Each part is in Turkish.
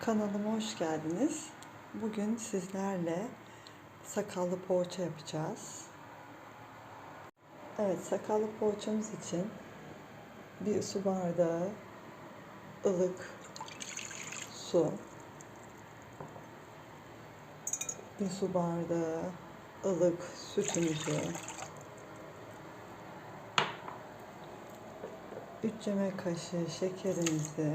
Kanalıma hoş geldiniz. Bugün sizlerle sakallı poğaça yapacağız. Evet, sakallı poğaçamız için bir su bardağı ılık su, bir su bardağı ılık sütümüzü, 3 yemek kaşığı şekerimizi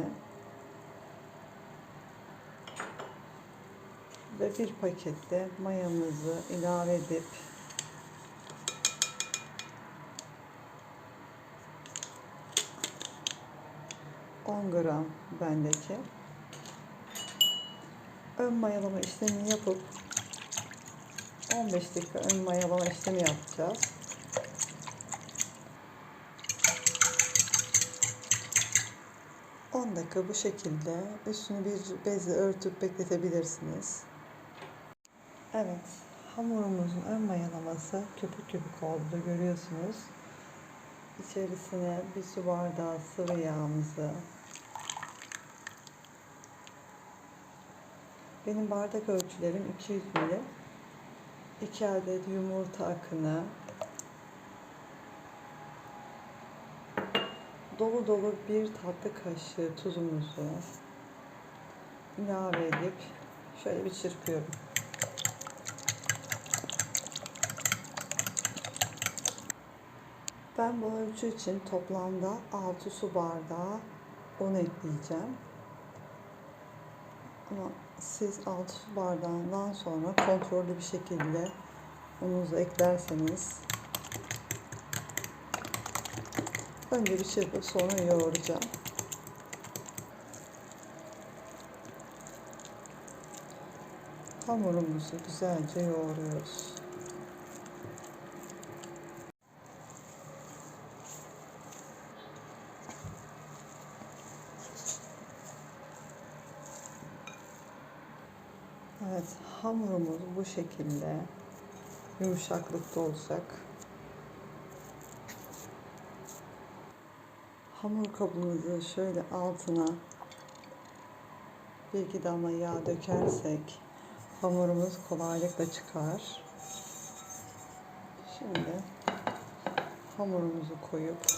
ve bir pakette mayamızı ilave edip ...10 gram bendeki... ...ön mayalama işlemini yapıp... ...15 dakika ön mayalama işlemi yapacağız. ...10 dakika bu şekilde... ...üstünü bir bezle örtüp bekletebilirsiniz. Evet, hamurumuzun ön mayalaması köpük köpük oldu görüyorsunuz. İçerisine bir su bardağı sıvı yağımızı, benim bardak ölçülerim 200 ml, 2 adet yumurta akını, dolu dolu bir tatlı kaşığı tuzumuzu ilave edip şöyle bir çırpıyorum. Ben bu ölçü için toplamda 6 su bardağı un ekleyeceğim. Ama siz 6 su bardağından sonra kontrollü bir şekilde ununuzu eklerseniz önce bir çırpıp sonra yoğuracağım. Hamurumuzu güzelce yoğuruyoruz. Evet, hamurumuz bu şekilde yumuşaklıkta olacak. Hamur kabımızı şöyle altına bir iki damla yağ dökersek hamurumuz kolaylıkla çıkar. Şimdi hamurumuzu koyup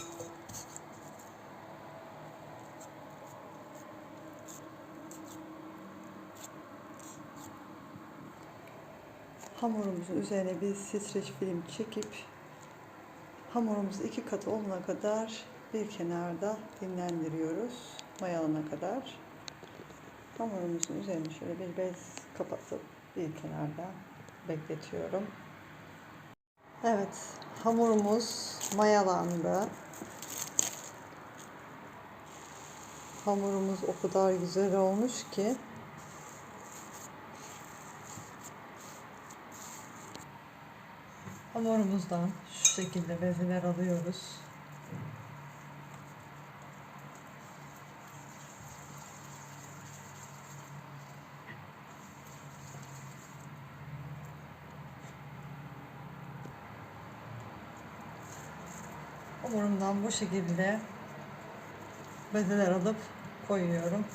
hamurumuzun üzerine bir streç film çekip hamurumuzu iki katı olana kadar bir kenarda dinlendiriyoruz mayalana kadar. Hamurumuzun üzerine şöyle bir bez kapatıp bir kenarda bekletiyorum. Evet, hamurumuz mayalandı. Hamurumuz o kadar güzel olmuş ki Hamurumuzdan şu şekilde bezeler alıyoruz. Hamurumdan bu şekilde bezeler alıp koyuyorum.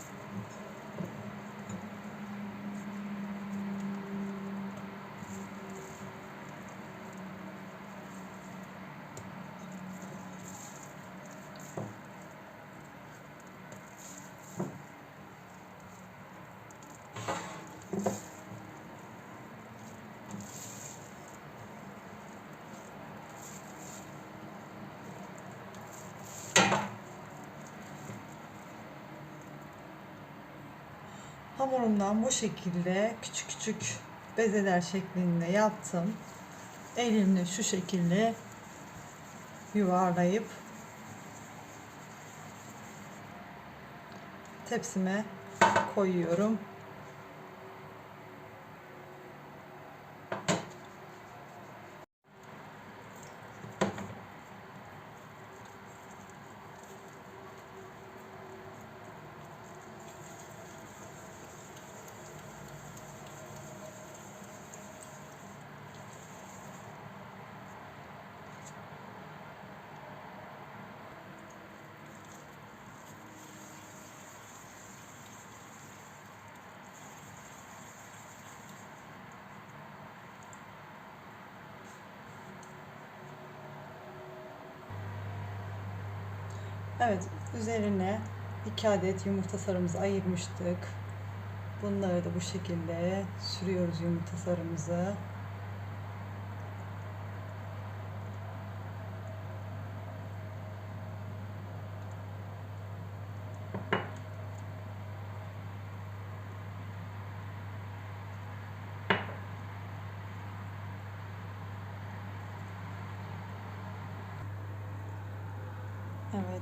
Hamurumdan bu şekilde küçük küçük bezeler şeklinde yaptım. Elimle şu şekilde yuvarlayıp tepsime koyuyorum. Evet, üzerine 2 adet yumurta sarımızı ayırmıştık. Bunları da bu şekilde sürüyoruz yumurta sarımızı.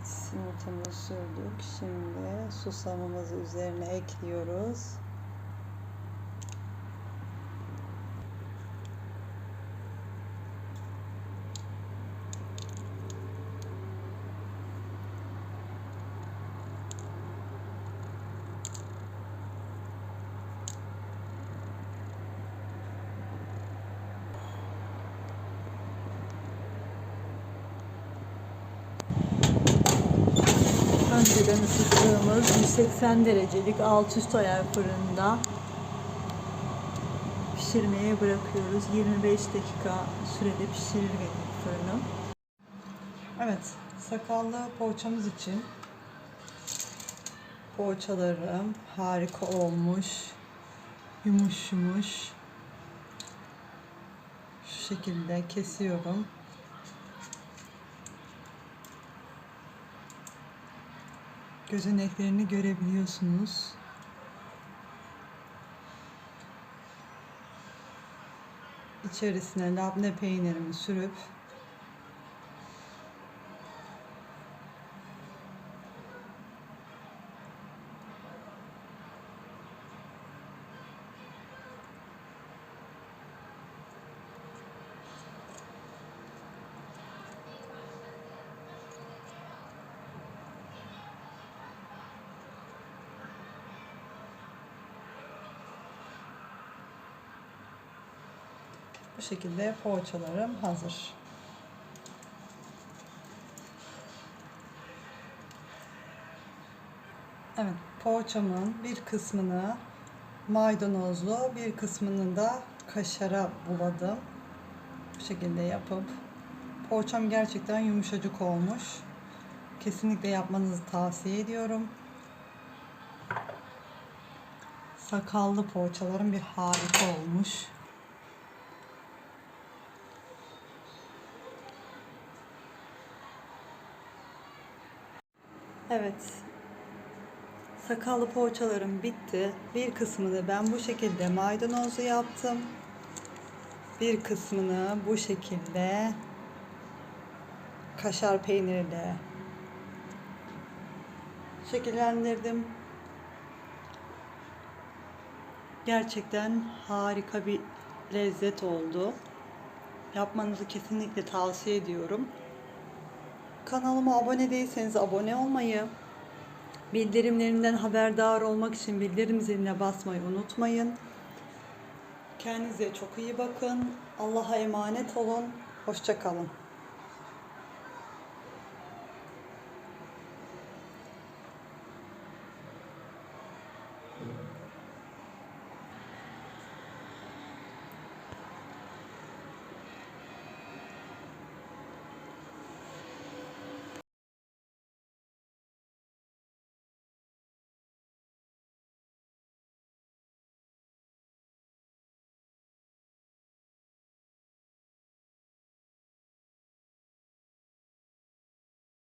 Evet, yumurtamızı sürdük. Şimdi susamımızı üzerine ekliyoruz. Önceden ısıttığımız 180 derecelik alt üst ayar fırında pişirmeye bırakıyoruz. 25 dakika sürede pişirir benim fırınım. Evet, sakallı poğaçamız için poğaçalarım harika olmuş. Yumuş yumuş. Şu şekilde kesiyorum. Gözeneklerini görebiliyorsunuz. İçerisine labne peynirimi sürüp bu şekilde poğaçalarım hazır. Evet, poğaçamın bir kısmını maydanozlu, bir kısmını da kaşara buladım. Bu şekilde yapıp poğaçam gerçekten yumuşacık olmuş. Kesinlikle yapmanızı tavsiye ediyorum. Sakallı poğaçalarım bir harika olmuş. Evet. Sakallı poğaçalarım bitti. Bir kısmını ben bu şekilde maydanozlu yaptım. Bir kısmını bu şekilde kaşar peyniriyle şekillendirdim. Gerçekten harika bir lezzet oldu. Yapmanızı kesinlikle tavsiye ediyorum. Kanalıma abone değilseniz abone olmayı, bildirimlerimden haberdar olmak için bildirim ziline basmayı unutmayın. Kendinize çok iyi bakın. Allah'a emanet olun. Hoşçakalın.